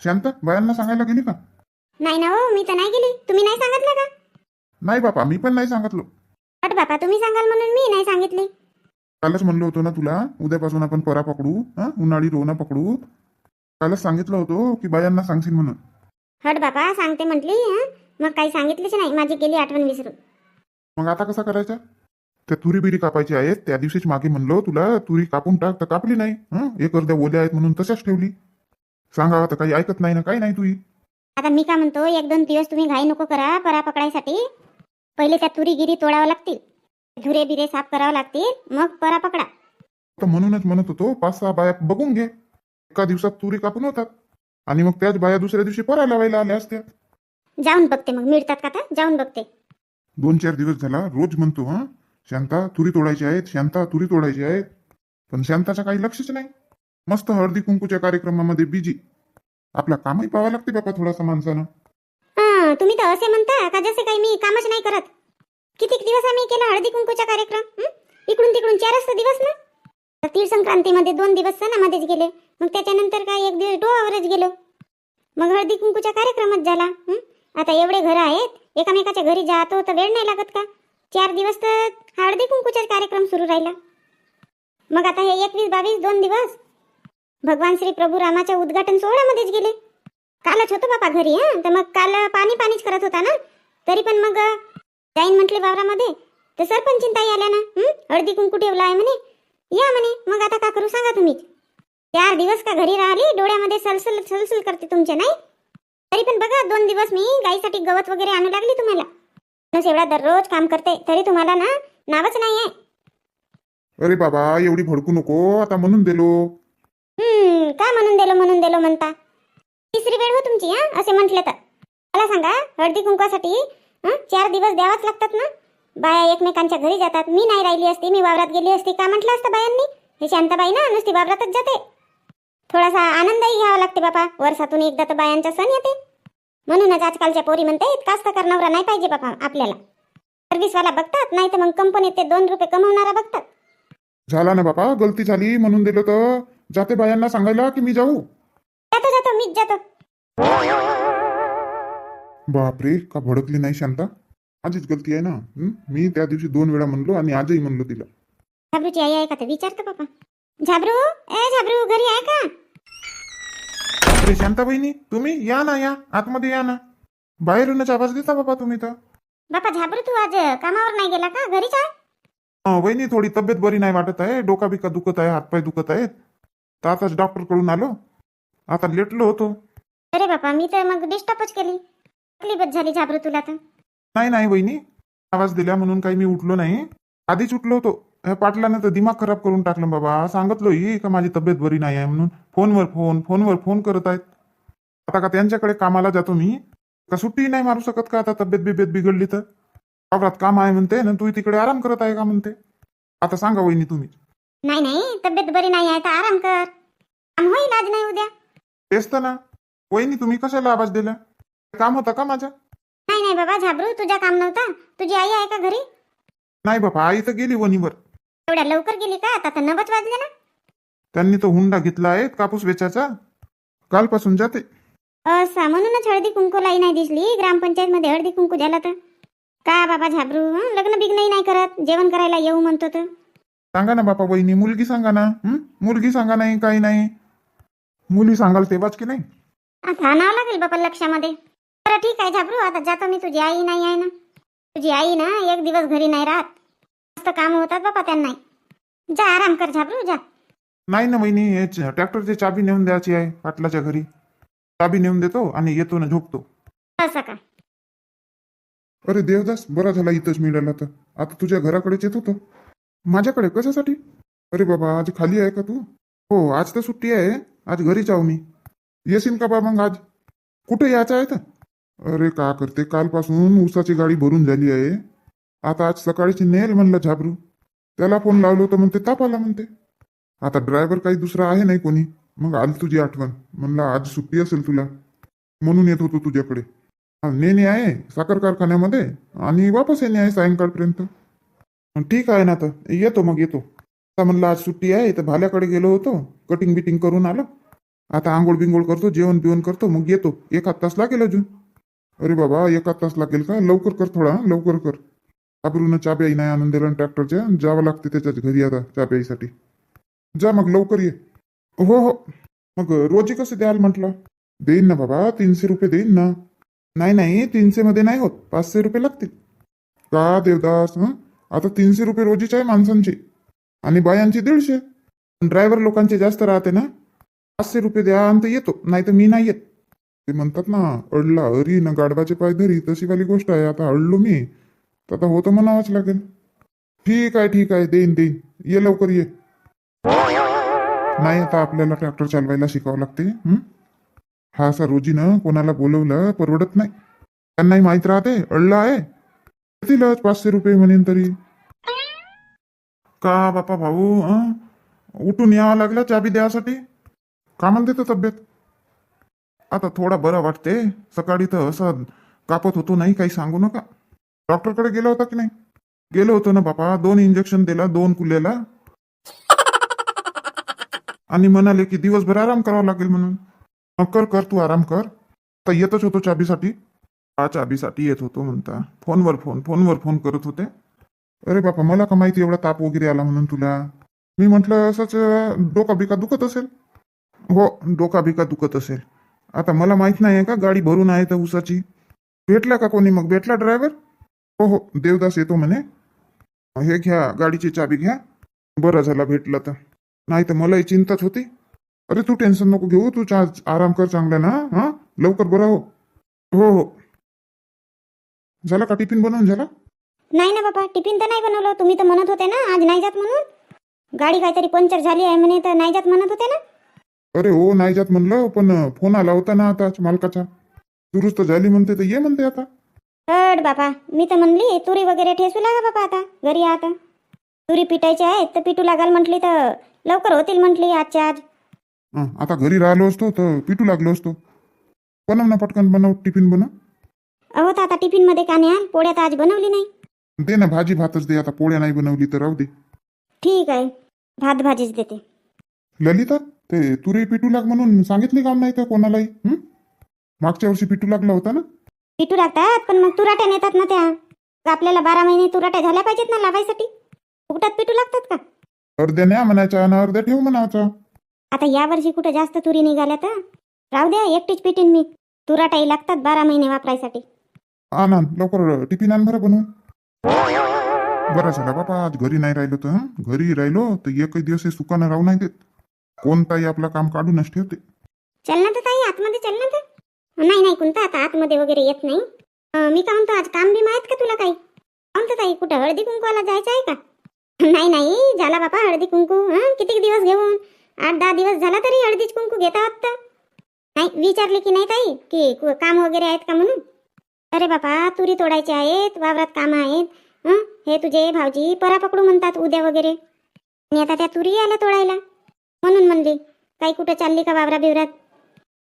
शांत बायांना सांगायला गेली का? नाही ना हो मी तर नाही गेली. तुम्ही नाही सांगितलं का? नाही बापा मी पण नाही सांगितलं. अट बापा तुम्ही सांगाल म्हणून मी नाही सांगितली. कालच म्हणलो होतो ना तुला उद्यापासून आपण परा पकडू हा? उन्हाळी रोना पकडू. कालच सांगितलं होतो की बायांना सांगशील म्हणून. हट बापा सांगते म्हटली हं? मग काही सांगितलीच नाही माझी गेली आठवण विसरून. मग आता कसा करायचा? त्या तुरी बिरी कापायची आहेत त्या दिवशीच मागे म्हणलो तुला तुरी कापून टाक तर कापली नाही हं? एक अर्ध्या ओल्या आहेत म्हणून तशाच ठेवली. सांगा आता काही ऐकत नाही ना काही नाही तुही. आता मी का म्हणतो एक दोन दिवस तुम्ही घाई नको करा परा पकडायसाठी. पहिले त्या तुरी गिरी तोडावं लागतील. धुरे बिरे साफ करावं लागतील मग परा पकडा. तर म्हणूनच म्हणत होतो पाच सहा बाया बघून घे. एका दिवसात तुरी कापून होतात. आणि मग त्याच बाया दुसऱ्या दिवशी परा लावायला आल्या असत्या. जाऊन बघते मग मिळतात का जाऊन बघते. दोन चार दिवस झाला रोज म्हणतो हा. शांता तुरी तोडायची आहेत शांता तुरी तोडायची आहेत. पण शांताचं काही लक्षच नाही. मस्त हळदी कुंकूच्या कार्यक्रमामध्ये बिजी आपला कामही पाहावं लागते बाबा थोडासा माणसानं. हा तुम्ही तर असे म्हणता का जसे काही मी कामच नाही करत? किती दिवस आम्ही केला हळदी कुंकूचा कार्यक्रम? हं? इकडून तिकडून चारच तर दिवस ना? तर तीळ संक्रांतीमध्ये दोन दिवस सणामध्येच गेले. मग त्याच्यानंतर काय एक दिवस डोहावरच गेलो. मग हळदी कुंकूचा कार्यक्रमच झाला. हं? आता एवढे घर आहेत. एकामेकाच्या घरी जातो तर वेळ नाही लागत का? चार दिवस तर हळदी कुंकूचा कार्यक्रम सुरू राहिला. मग आता हे एकवीस बावीस दोन दिवस भगवान श्री प्रभू रामाच्या उद्घाटन सोहळ्यामध्येच गेले. कालच होतो बापा घरी हा? तर मग काल पाणी पाणीच करत होता ना? तरी पण मग जाईन म्हटले वावरामध्ये. तर सरपंचीन ताई आल्या ना? हळदी कुंकू ठेवला आहे म्हणे. या म्हणे मग आता का करू सांगा तुम्ही? चार दिवस का घरी राहिली? डोळ्यामध्ये सलसल सलसल करते तुमच्या नाही? तरी पण बघा दोन दिवस मी गाईसाठी गवत वगैरे आणू लागली तुम्हाला. बस एवढा दररोज काम करते तरी तुम्हाला ना नावच नाही आहे अरे बाबा एवढी भडकू नको. आता म्हणून दिलो. हम्म का म्हणून दिलो म्हणून दिलो म्हणता? तिसरी वेळ हो तुमची हा असे म्हटलं तर. मला सांगा हळदी कुंकवासाठी चार दिवस द्यावाच लागतात ना? बाया एकमेकांच्या घरी जातात. मी नाही राहिली असती मी वावरात गेली असती. का म्हटलं असतं बायांनी? हे शांताबाई ना नुसती वावरातच जाते. थोडासा आनंदही घ्यावा लागते बापा. वर्षातून एकदा तर बायांचा सण येते. म्हणूनच आजकालच्या पोरी म्हणते कास्ता नवरा नाही पाहिजे बापा आपल्याला. सर्व्हिसवाला बघतात नाही तर मग कंपनीत ते दोन रुपये कमवणारा बघतात. झाला ना बापा गलती झाली म्हणून दिलं तर. जाते बायांना सांगायला की मी जाऊ? जातो जातो मीच जातो. बापरे का भडकली नाही शांता? माझीच गलती आहे ना? हं? मी त्या दिवशी दोन वेळा म्हणलो आणि आजही म्हणलो तिला. झाबरूची आई आहे का ते? विचारतो बापा झाबरू ए झाबरू घरी आहे का? अरे शांता बहिणी तुम्ही? या ना या. आतमध्ये या ना. बाहेरूनच आवाज देता बाबा तुम्ही तर. बापा झाबरू तू आज कामावर नाही गेला का? घरीच आहे? अं, वहिनी थोडी तब्येत बरी नाही वाटत आहे. डोका बिका दुखत आहे हातपाय दुखत आहेत. तर आताच डॉक्टरकडून आलो. आता लेटलो होतो. अरे बापा मी तर मग डिस्टर्बच केली. तकलीफच झाली झाबरू तुला तर. नाही नाही वहिनी. आवाज दिला म्हणून काही मी उठलो नाही. आधीच उठलो होतो. हे पाटलानं तर दिमाग खराब करून टाकलं बाबा. सांगितलं ही का माझी तब्येत बरी नाही आहे म्हणून. फोनवर फोन फोनवर फोन करत आहेत. आता का त्यांच्याकडे कामाला जातो मी? का सुट्टी नाही मारू शकत का आता तब्येत बिब्येत बिघडली तर? वावरात काम आहे म्हणते ना तू तिकडे आराम करत आहे का म्हणते? आता सांगा वहिनी तुम्ही. नाही नाही तब्येत बरी नाही आहे तर आराम कर. काम होईल आज नाही उद्या. तेच तर ना. वहिनी तुम्ही कशाला आवाज दिला? काम होता का माझा नाही नाही बाबा झाबरू तुझा काम नव्हता. तुझी आई आहे का घरी? नाही बाबा आई तर गेली वणीवर. एवढ्या लवकर गेली का? आता तर नवच वाजले ना. त्यांनी तो हुंडा घेतला आहे कापूस वेचाचा कालपासून जाते. असा म्हणूनच हळदी कुंकूलाही नाही दिसली. ग्रामपंचायत मध्ये हळदी कुंकू झाला तर. का बाबा झाबरू हं? लग्न बिग्नही नाही करत. जेवण करायला येऊ म्हणतो तर. सांगा ना बापा वहिनी मुलगी सांगा ना हं? मुलगी सांगा नाही काही नाही. मुली सांगाल तेव्हाच की नाही? आता आणावं लागेल बाबा लक्षामध्ये. बरं ठीक आहे झाबरू आता जातो मी. तुझी आई नाही आहे ना? तुझी आई ना एक दिवस घरी नाही राहत. मस्त काम होतात बापा त्यांना जा आराम कर झाबरू जा. नाही ना वहिनी हे च- ट्रॅक्टरची चाबी नेऊन द्यायची आहे पाटलाच्या घरी. चाबी नेऊन देतो आणि येतो ना झोपतो. असं का? अरे देवदास बरा झाला इथंच मिळाला तर. आता तुझ्या घराकडेच येत होतो. माझ्याकडे कशासाठी? अरे बाबा आज खाली आहे का तू? हो आज तर सुट्टी आहे. आज घरी जाऊ मी. येशील का बा मग आज? कुठे यायचं आहे तर? अरे का करते कालपासून ऊसाची गाडी भरून झाली आहे. आता आज सकाळची नेल म्हणलं झाबरू. त्याला फोन लावलो तर म्हणते ताप आला म्हणते. आता ड्रायव्हर काही दुसरा आहे नाही कोणी. मग आली तुझी आठवण. म्हणलं आज सुट्टी असेल तुला. म्हणून येत होतो तुझ्याकडे. नेणे आहे साखर कारखान्यामध्ये आणि वापस येणे आहे सायंकाळपर्यंत. ठीक आहे ना तर येतो मग येतो. आता म्हणलं आज सुट्टी आहे तर भाल्याकडे गेलो होतो. कटिंग बिटिंग करून आलो. आता आंघोळ बिंगोळ करतो जेवण बिवण करतो मग येतो. एखाद तास लागेल अजून. अरे बाबा एखाद तास लागेल का? लवकर कर थोडा लवकर कर. आबरूनं चाब्याही नाही आणून दिला ट्रॅक्टरच्या. जावं लागते त्याच्याच घरी आता चाब्याईसाठी जा मग लवकर ये. हो हो. मग रोजी कसं द्याल म्हटलं? देईन ना बाबा तीनशे रुपये देईन ना. नाही नाही तीनशे मध्ये नाही होत. पाचशे रुपये लागतील. का देवदास हं? आता तीनशे रुपये रोजीच आहे माणसांची. आणि बायांची दीडशे. ड्रायव्हर लोकांचे जास्त राहते ना. पाचशे रुपये द्या आणि तर येतो. नाही तर मी नाही येत. ते म्हणतात ना अडला अरी ना गाडवाचे पाय धरी तशी वाली गोष्ट आहे. आता अडलो मी तर आता होतं म्हणावंच लागेल. ठीक आहे ठीक आहे. देईन देईन. ये लवकर ये. नाही आता आपल्याला ट्रॅक्टर चालवायला शिकावं लागते. हा असा रोजीनं कोणाला बोलवलं परवडत नाही. त्यांनाही माहीत राहते. अडला आहे. येतीलच पाचशे रुपये म्हणेन तरी. का बापा भाऊ हं? उठून यावं लागलं चाबी द्यासाठी? कामाला देतो तब्येत? आता थोडा बरं वाटते. सकाळी तर असं कापत होतो नाही काही सांगू नका. डॉक्टरकडे गेला होता की नाही? गेलो होतो ना बापा. दोन इंजेक्शन दिला दोन कुल्याला आणि म्हणाले की दिवसभर आराम करावा लागेल म्हणून. मग कर कर तू आराम कर. तर येतच होतो चाबीसाठी. चाबीसाठी येत होतो म्हणता. फोनवर फोन फोनवर फोन करत होते. अरे बापा मला का माहिती एवढा ताप वगैरे आला म्हणून तुला? मी म्हटलं असंच डोका बिका दुखत असेल? हो डोका बिका दुखत असेल. आता मला माहीत नाही आहे का गाडी भरून आहे तर उसाची भेटला का कोणी मग? भेटला ड्रायव्हर हो हो देवदास येतो म्हणे. हे घ्या गाडीची चाबी घ्या. बरं झाला भेटला तर. नाही तर मलाही चिंताच होती. अरे तू टेन्शन नको घेऊ तू चा आराम कर चांगला ना हा? लवकर बरा हो. हो हो. झाला का टिफिन बनवून? झाला? नाही ना बाबा टिफिन तर नाही बनवलं. तुम्ही तर म्हणत होते ना आज नाही जात म्हणून. गाडी काहीतरी पंक्चर झाली आहे म्हणे तर नाही जात म्हणत होते ना. अरे हो नाही जात म्हणलं पण फोन आला होता ना आता मालकाचा. दुरुस्त झाली म्हणते तर ये म्हणते आता. अड बापा मी तर म्हणली तुरी वगैरे ठेसू लागा बापा आता घरी या आता. तुरी पिटायची आहेत तर पिटू लागाल म्हटली तर लवकर होतील म्हटली आजच्या आज. हं, आता घरी राहिलो असतो तर पिटू लागलो असतो. बनव ना पटकन बनव टिफिन बनव. अहो तर आता टिफिनमध्ये का नाही आण? पोळ्या तर आज बनवली नाही. दे ना भाजी भातच दे आता पोळ्या नाही बनवली तर राहू दे. ठीक आहे भात भाजीच देते. ललिता ते तुरी पिटू लाग म्हणून सांगितली काम नाही तर कोणालाही? हं? मागच्या वर्षी पिटू लागला होता ना? पिटू लागतात पण मग तुराट्या नेतात ना त्या. आपल्याला बारा महिने तुराट्या झाल्या पाहिजेत ना लावायसाठी. फुकटात पिटू लागतात का? अर्ध्या न्या म्हणायच्या आणि अर्ध्या ठेव म्हणायचा. आता या वर्षी कुठं जास्त तुरी निघाल्या तर? राहू द्या एकटीच पिटीन मी. तुराटाही लागतात बारा महिने वापरायसाठी. आण ना लवकर टिफिन आण बरं बनवून. बरं झाला बापा आज घरी नाही राहिलो तर हं? घरी राहिलो तर एकही दिवस हे सुकानं राहू नाही देत. कोणताही आपलं काम काढूनच ठेवते? चल ना तर ताई आतमध्ये चल ना तर. नाही नाही कोणता आता आतमध्ये वगैरे येत नाही. अं, मी का म्हणतो आज काम बी माहीत का तुला काही म्हणतो ताई कुठं हळदी कुंकवाला जायचं आहे का? नाही नाही झाला बापा हळदी कुंकू हं? किती दिवस घेऊन? आठ दहा दिवस झाला तरी हळदीच कुंकू घेता वाटतं नाही विचारले की नाही ताई की कु- काम वगैरे आहेत का म्हणून? अरे बापा तुरी तोडायचे आहेत वावरात कामं आहेत. हं? हे तुझे भाऊजी परा पकडू म्हणतात उद्या वगैरे. आणि आता त्या तुरी आल्या तोडायला. म्हणून म्हणली काही कुठं चालली का वावरा बिवरात?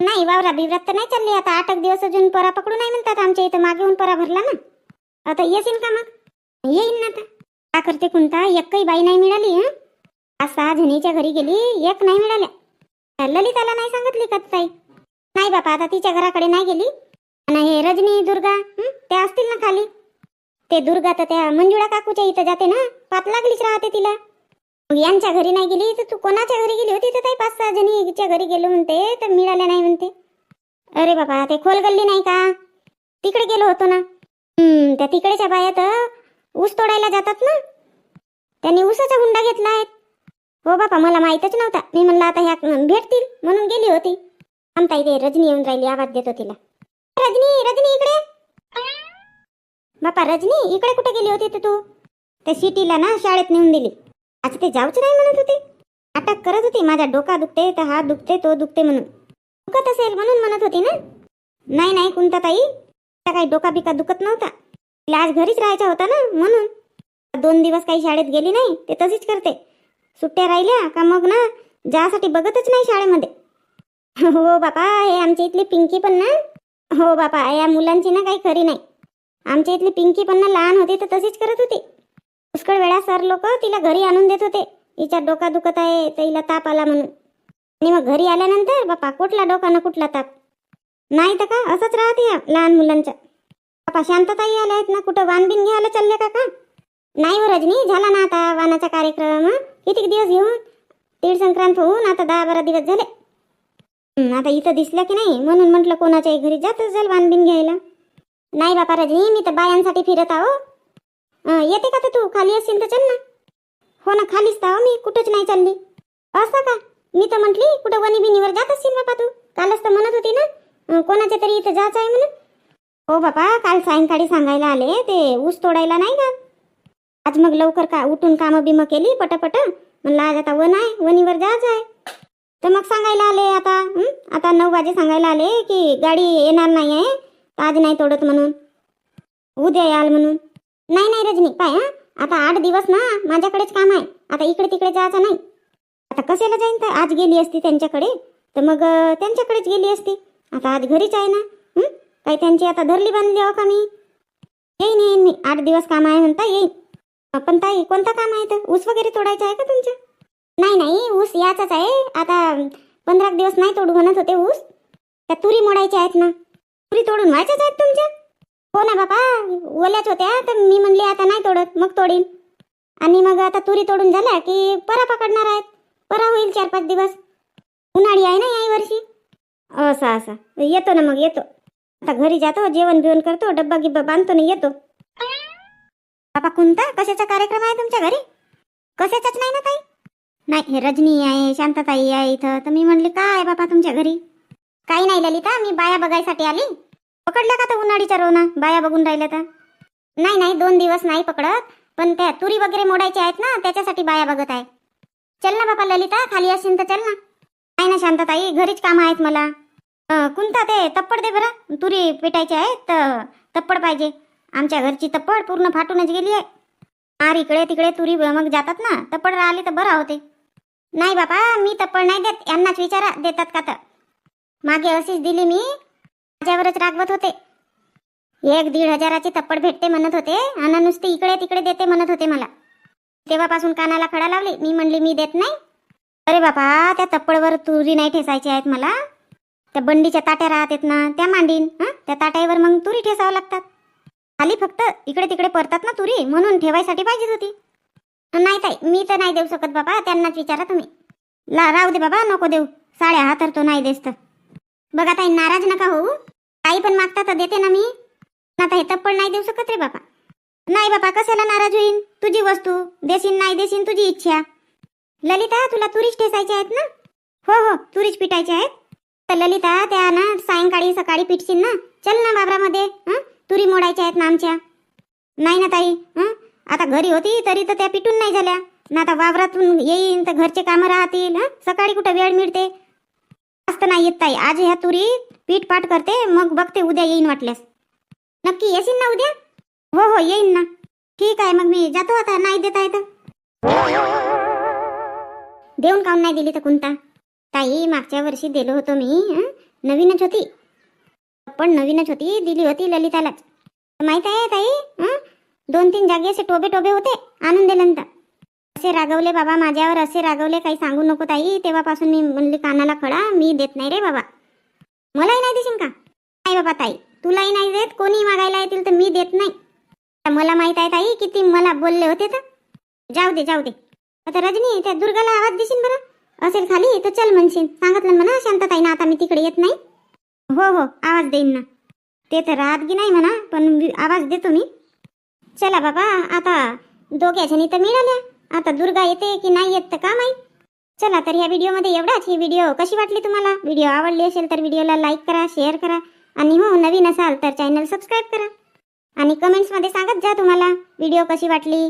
नाही वावरा बिवरात तर नाही चालली. आता आठ एक दिवस अजून परा पकडू नाही म्हणतात. आमच्या इथं मागेहून परा भरला ना. आता येशील का मग? येईन ना आता. का करते कोणता एकही बाई नाही मिळाली हं? आज सहा जणीच्या घरी गेली एक नाही मिळाल्या. ललिताला नाही सांगितली का ताई? नाही बापा आता तिच्या घराकडे नाही गेली. आणि हे रजनी दुर्गा हं? त्या असतील ना खाली? ते दुर्गा तर त्या मंजुळा काकूच्या इथं जाते ना? पाप लागलीच राहते तिला. मग यांच्या घरी नाही गेली तर तू कोणाच्या घरी गेली होती? तर ताई पाच सहा जणीच्या घरी गेलो म्हणते तर मिळाल्या नाही म्हणते. अरे बाबा ते खोल गल्ली नाही का? तिकडे गेलो होतो ना. हम्म त्या तिकडेच्या बाया तर ऊस तोडायला जातात ना. त्यांनी ऊसाचा हुंडा घेतला आहे. हो बापा मला माहीतच नव्हता. मी म्हणलं आता ह्या भेटतील म्हणून गेली होती. आमता इथे रजनी येऊन राहिली आवाज देतो तिला. रजनी रजनी इकडे. बापा रजनी इकडे कुठे गेली होती तर तू? त्या सिटीला ना शाळेत नेऊन दिली. आज ते जाऊच नाही म्हणत होते. अटक करत होती माझा डोका दुखते तर हात दुखते तो दुखते म्हणून. दुखत असेल म्हणून म्हणत होती ना? नाही नाही कोणता ताई त्या काही डोका बिका दुखत नव्हता. तिला आज घरीच राहायचा होता ना म्हणून. दोन दिवस काही शाळेत गेली नाही ते तशीच करते. सुट्ट्या राहिल्या का मग ना जासाठी बघतच नाही शाळेमध्ये. हो बापा हे आमच्या इथली पिंकी पण ना. हो बापा या मुलांची ना काही खरी नाही. आमच्या इथली पिंकी पण ना लहान होती तर तशीच करत होती. पुष्कळ वेळा सर लोक तिला घरी आणून देत होते. हिच्या डोका दुखत आहे तर हिला ताप आला म्हणून. आणि मग घरी आल्यानंतर बापा कुठला डोका ना कुठला ताप? नाही तर का? असंच राहते या लहान मुलांच्या. बापा शांतताई आल्या आहेत ना कुठं वाण बिन घ्यायला चालले का का नाही हो रजनी झाला ना आता वानाचा कार्यक्रम किती दिवस घेऊन तीळ संक्रांत होऊन आता दहा बारा दिवस झाले. आता इथं दिसलं की नाही? म्हणून म्हटलं कोणाच्याही घरी जातच जाईल वाण घ्यायला. नाही बापा राजी मी तर बायांसाठी फिरत आहो. येते का तर तू? खाली असेल तर चल ना. हो ना खालीच तर मी. कुठंच नाही चालली. असं का? मी तर म्हटली कुठं वनी बिनीवर जात असशील बापा तू? कालच तर म्हणत होती ना. कोणाच्या तरी इथं जायचं आहे म्हणून. हो बापा काल सायंकाळी सांगायला आले. ते ऊस तोडायला नाही का? आज मग लवकर का उठून कामं बिमं केली पटापट. म्हणलं आज आता वन आहे वनीवर जायचं आहे. तर मग सांगायला आले आता आता नऊ वाजे सांगायला आले की गाडी येणार नाही आहे आज नाही तोडत म्हणून. उद्या याल म्हणून. नाही नाही रजनी पाय हा? आता आठ दिवस ना माझ्याकडेच काम आहे. आता इकडे तिकडे जायचं नाही. आता कशाला जाईन तर? आज गेली असती त्यांच्याकडे. तर मग त्यांच्याकडेच गेली असती. आता आज घरीच आहे ना काही त्यांची आता धरली बांधली हो का मी? येईन येईन मी. आठ दिवस काम आहे म्हणता येईन. पण ताई कोणतं काम आहे तर ऊस वगैरे तोडायचं आहे का तुमच्या नाही नाही ऊस याचाच आहे. आता पंधरा दिवस नाही तोडू म्हणत होते ऊस. त्या तुरी मोडायच्या आहेत ना. तुरी तोडून व्हायच्याच आहेत तुमच्या? हो ना बापा ओल्याच होत्या. तर मी म्हणले आता नाही तोडत मग तोडीन. आणि मग आता तुरी तोडून झाल्या की परा पकडणार आहेत. परा होईल चार पाच दिवस. उन्हाळी आहे ना याही वर्षी? असं असं. येतो ना मग येतो. आता घरी जातो जेवण बिवण करतो डब्बा गिब्बा बांधतो ना येतो. बापा कोणता कशाचा कार्यक्रम आहे तुमच्या घरी? कशाचाच नाही ना काही नाही रजनी आहे शांताताई आहे इथं. तर मी म्हणले काय बाबा तुमच्या घरी? काही नाही ललिता मी बाया बघायसाठी आली. पकडल्या का तर उन्हाळीच्या रोना? बाया बघून राहिल्या तर? नाही नाही दोन दिवस नाही पकडत. पण त्या तुरी वगैरे मोडायच्या आहेत ना त्याच्यासाठी बाया बघत आहे. चल ना बाबा ललिता खाली असेल तर चल ना. नाही ना शांतताई घरीच कामं आहेत मला. कोणता ते तप्पड दे बरं. तुरी पेटायचे आहेत तर तप्पड पाहिजे. आमच्या घरची तप्पड पूर्ण फाटूनच गेली आहे. आर इकडे तिकडे तुरी मग जातात ना तप्पड राहिली तर बरं होते. नाही बाबा मी तप्पड नाही देत. यांनाच विचारा देतात का तर. मागे अशीच दिली मी माझ्यावरच रागवत होते. एक दीड हजाराची तप्पड भेटते म्हणत होते आणि नुसते इकडे तिकडे देते म्हणत होते मला. तेव्हापासून कानाला खडा लावली मी म्हणली मी देत नाही. अरे बापा त्या तप्पडवर तुरी नाही ठेसायची आहेत मला. त्या बंडीच्या ताट्या राहतात ना त्या मांडीन हं? त्या ताट्यावर मग तुरी ठेसावं लागतात. खाली फक्त इकडे तिकडे परतात ना तुरी म्हणून ठेवायसाठी पाहिजेच होती. नाही ताई मी तर नाही देऊ शकत बाबा त्यांनाच विचारा तुम्ही. ला राहू दे बाबा नको देऊ. साड्या हा तर तो नाही देस तर. बघा ताई नाराज नका होऊ. काही पण मागता तर देते ना मी. ना ताई तप्पड नाही देऊ शकत रे बाबा. नाही बाबा कशाला नाराज होईन? तुझी वस्तू देशील नाही देशील तुझी इच्छा. ललिता तुला तुरीच ठेसायचे आहेत ना? हो हो तुरीच पिटायचे आहेत. तर ललिता त्या ना सायंकाळी सकाळी पिटशील ना? चल ना बाबरामध्ये तुरी मोडायच्या आहेत ना आमच्या. नाही ना ताई हं? आता घरी होती तरी तर त्या पिटून नाही झाल्या. ना आता वावरातून येईन तर घरचे कामं राहतील सकाळी कुठं वेळ मिळते? जास्त नाही येत ताई. आज ह्या तुरी पीठ पाठ करते मग बघते उद्या येईन वाटल्यास. नक्की येशील ना उद्या? हो हो येईन ना. ठीक आहे मग मी जातो आता. नाही देता येतं. देऊन काऊन नाही दिली तर कोणता ताई मागच्या वर्षी दिलो होतो मी नवीनच होती. पण नवीनच होती दिली होती ललितालाच. माहीत आहे ताई? दोन तीन जागी असे टोबे टोबे होते आणून दिले नंतर. असे रागवले बाबा माझ्यावर असे रागवले काही सांगू नको ताई. तेव्हापासून मी म्हणली कानाला खडा मी देत नाही रे बाबा. मलाही नाही देशील का? नाही बाबा ताई तुलाही नाही देत. कोणी मागायला येतील तर मी देत नाही. मला माहीत आहे ताई किती मला बोलले होते तर? जाऊ दे जाऊ दे. आता रजनी त्या दुर्गाला आवाज देशील बरं? असेल खाली तर चल म्हणशील. सांगितलं म्हणा शांतताई ना आता मी तिकडे येत नाही. हो हो आवाज देईन ना. ते तर राहत की नाही म्हणा पण आवाज देतो मी. चला बाबा आता दोघ्या जणी तर मिळाल्या. आता दुर्गा येते की नाही येत तर का माहीत? चला तर ह्या व्हिडिओमध्ये एवढाच. ही व्हिडिओ कशी वाटली तुम्हाला? व्हिडिओ आवडली असेल तर व्हिडिओला लाईक करा शेअर करा. आणि हो नवीन असाल तर चॅनल सबस्क्राईब करा. आणि कमेंट्समध्ये सांगत जा तुम्हाला व्हिडिओ कशी वाटली?